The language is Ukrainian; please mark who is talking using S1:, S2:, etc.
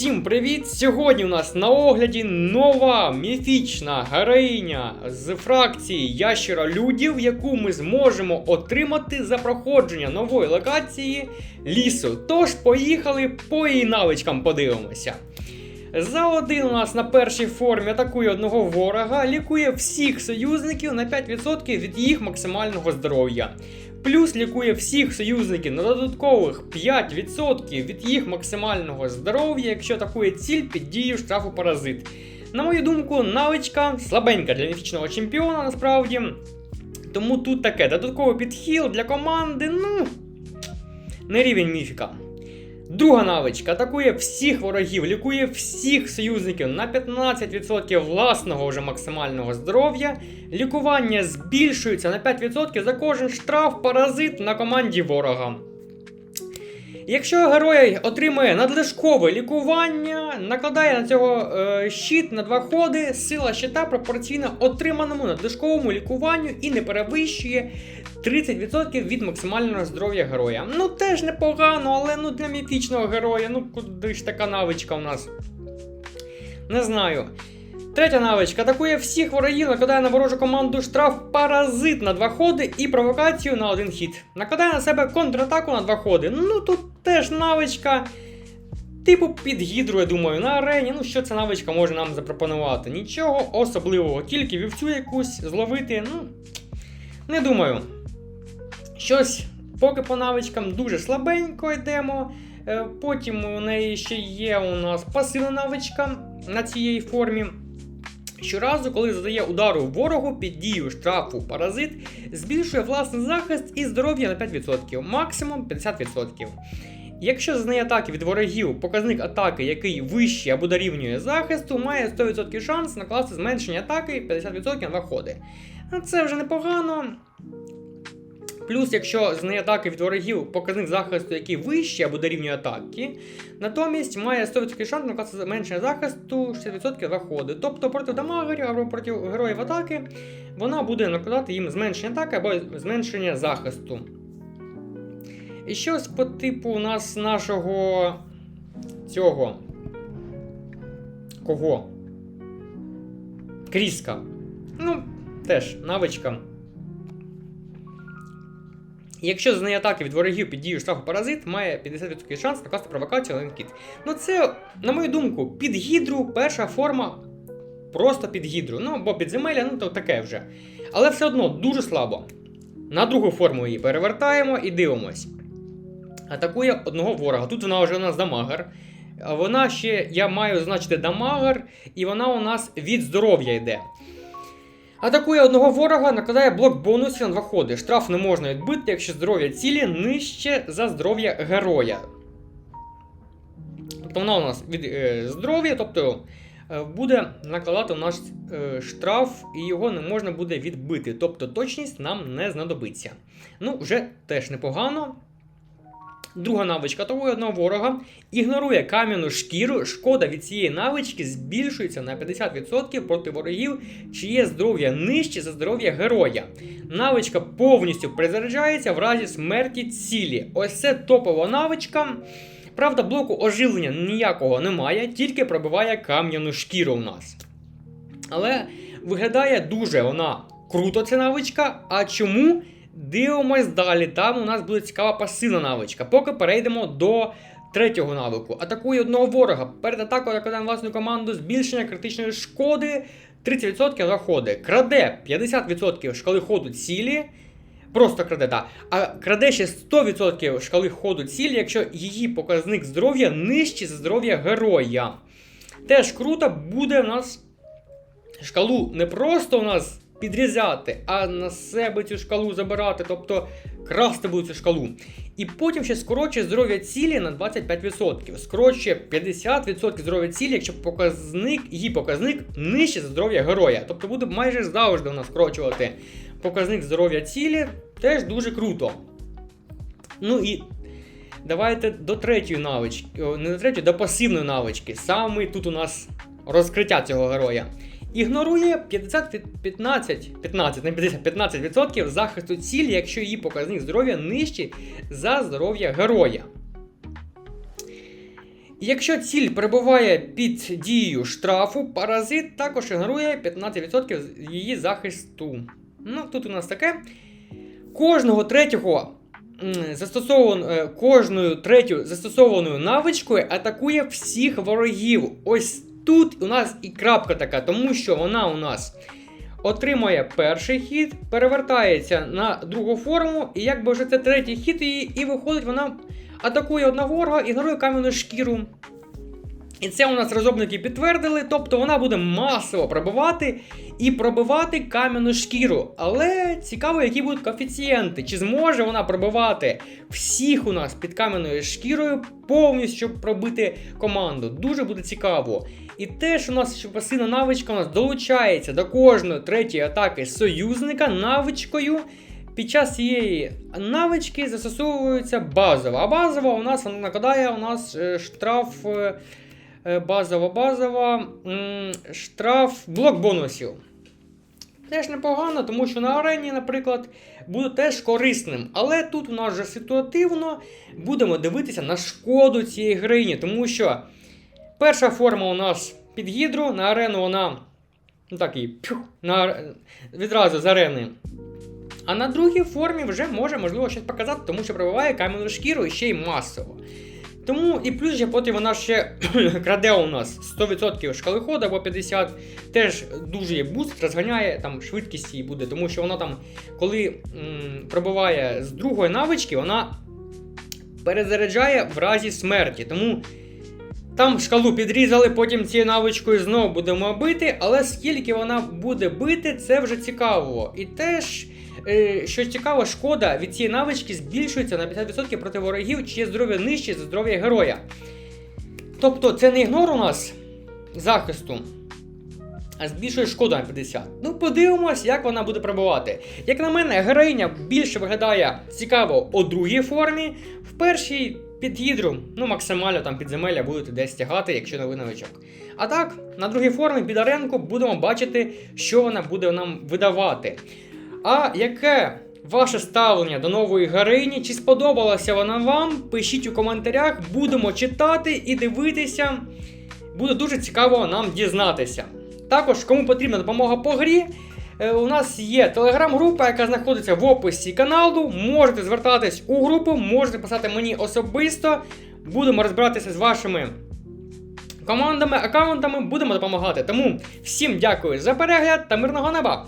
S1: Усім привіт! Сьогодні у нас на огляді нова міфічна героїня з фракції Ящера Людів, яку ми зможемо отримати за проходження нової локації лісу. Тож, поїхали по її навичкам подивимося. За один у нас на першій формі атакує одного ворога, лікує всіх союзників на 5% від їх максимального здоров'я. Плюс лікує всіх союзників на додаткових 5% від їх максимального здоров'я, якщо атакує ціль під дією штрафу паразит. На мою думку, навичка слабенька для міфічного чемпіона насправді. Тому тут таке додатковий підхил для команди, ну. Не рівень міфіка. Друга навичка атакує всіх ворогів, лікує всіх союзників на 15% власного вже максимального здоров'я. Лікування збільшується на 5% за кожен штраф паразит на команді ворога. Якщо герой отримує надлишкове лікування, накладає на цього е, щит на два ходи, сила щита пропорційна отриманому надлишковому лікуванню і не перевищує 30% від максимального здоров'я героя. Ну теж непогано, але ну для міфічного героя, ну куди ж така навичка у нас? Не знаю. Третя навичка атакує всіх ворогів, накладає на ворожу команду штраф паразит на два ходи і провокацію на один хід. Накладає на себе контратаку на два ходи. Ну тут теж навичка. Типу під гідру, я думаю, на арені. Ну що ця навичка може нам запропонувати? Нічого особливого, тільки вівцю якусь зловити. Ну, не думаю. Щось поки по навичкам дуже слабенько йдемо. Е, Потім у неї ще є у нас пасивна навичка на цієї формі. Щоразу, коли задає удару ворогу під дією штрафу паразит, збільшує власний захист і здоров'я на 5%, максимум 50%. Якщо зазнає атаки від ворогів показник атаки, який вищий або дорівнює захисту, має 100% шанс накласти зменшення атаки 50% на ходи. Це вже непогано. Плюс, якщо з неї атаки від ворогів показник захисту, який вищий або дорівнює атаки, натомість має 100% шанс накласти зменшення захисту 60% два ходи. Тобто проти дамагерів або проти героїв атаки вона буде накладати їм зменшення атаки або зменшення захисту. І щось по типу нас нашого цього. Кого? Кріска. Ну, теж навичка. Якщо з неї атаки від ворогів під дією штрафу паразит, має 50% шанс накласти провокацію на. Ну це, на мою думку, під гідру перша форма просто під гідру. Ну або підземелля, ну то таке вже. Але все одно дуже слабо. На другу форму її перевертаємо і дивимось. Атакує одного ворога. Тут вона вже у нас дамагер. Вона ще, я маю значити дамагер, і вона у нас від здоров'я йде. Атакує одного ворога, накладає блок бонусів на два ходи. Штраф не можна відбити, якщо здоров'я цілі нижче за здоров'я героя. Тобто вона у нас від е, здоров'я, тобто е, буде накладати у нас е, штраф, і його не можна буде відбити. Тобто точність нам не знадобиться. Ну, вже теж непогано. Друга навичка атакує одного ворога, ігнорує кам'яну шкіру. Шкода від цієї навички збільшується на 50% проти ворогів, чиє здоров'я нижче за здоров'я героя. Навичка повністю призаряджається в разі смерті цілі. Ось це топова навичка. Правда, блоку оживлення ніякого немає, тільки пробиває кам'яну шкіру у нас. Але виглядає дуже вона круто, ця навичка. А чому? Дивимось далі. Там у нас буде цікава пасивна навичка. Поки перейдемо до третього навику. Атакує одного ворога. Перед атакою накладає на власну команду збільшення критичної шкоди 30% за ходи. Краде 50% шкали ходу цілі. Просто краде, так. А краде ще 100% шкали ходу цілі, якщо її показник здоров'я нижчий за здоров'я героя. Теж круто буде у нас шкалу не просто у нас підрізати, а на себе цю шкалу забирати, тобто красти буде цю шкалу. І потім ще скорочує здоров'я цілі на 25%. Скорочує 50% здоров'я цілі, якщо показник, її показник нижче за здоров'я героя. Тобто буде майже завжди нас скорочувати показник здоров'я цілі. Теж дуже круто. Ну і давайте до третьої навички, не до третьої, до пасивної навички. Саме тут у нас розкриття цього героя. Ігнорує 50, 15, 15, не 50, 15% захисту цілі, якщо її показник здоров'я нижчий за здоров'я героя. Якщо ціль перебуває під дією штрафу, паразит також ігнорує 15% її захисту. Ну, тут у нас таке. Кожного третього застосован, е, кожною третю застосованою навичкою атакує всіх ворогів. Ось тут у нас і крапка така, тому що вона у нас отримує перший хід, перевертається на другу форму, і якби вже це третій хід, і, і виходить, вона атакує одного ворога, ігнорує кам'яну шкіру. І це у нас розробники підтвердили, тобто вона буде масово пробивати і пробивати кам'яну шкіру. Але цікаво, які будуть коефіцієнти. Чи зможе вона пробивати всіх у нас під кам'яною шкірою повністю пробити команду. Дуже буде цікаво. І теж у нас ще пасивна навичка у нас долучається до кожної третьої атаки союзника навичкою. Під час цієї навички застосовується базова. А базова у нас накладає у нас е, штраф. е, е, Базова, базова, штраф блок бонусів. Теж непогано, тому що на арені, наприклад, буде теж корисним. Але тут у нас вже ситуативно будемо дивитися на шкоду цієї грині, тому що перша форма у нас під гідру, на арену вона ну так і на, відразу з арени. А на другій формі вже може, можливо, щось показати, тому що пробиває кам'яну шкіру і ще й масово. Тому і плюс ще потім вона ще краде у нас 100% шкали ходу або 50%. Теж дуже є буст, розганяє там швидкість її буде, тому що вона там, коли м, пробиває з другої навички, вона перезаряджає в разі смерті. Тому там шкалу підрізали, потім цією навичкою знову будемо бити, але скільки вона буде бити, це вже цікаво. І теж, е, що цікаво, шкода від цієї навички збільшується на 50% проти ворогів, чиє здоров'я нижче за здоров'я героя. Тобто це не ігнор у нас захисту, а збільшує шкоду на 50. Ну, подивимось, як вона буде пробувати. Як на мене, героїня більше виглядає цікаво у другій формі. В першій під гідру, ну максимально там підземелля будете десь тягати, якщо не ви новичок. А так, на другій формі під аренку будемо бачити, що вона буде нам видавати. А яке ваше ставлення до нової героїні? Чи сподобалася вона вам? Пишіть у коментарях, будемо читати і дивитися. Буде дуже цікаво нам дізнатися. Також, кому потрібна допомога по грі, у нас є телеграм-група, яка знаходиться в описі каналу. Можете звертатись у групу, можете писати мені особисто. Будемо розбиратися з вашими командами, аккаунтами, будемо допомагати. Тому всім дякую за перегляд та мирного неба!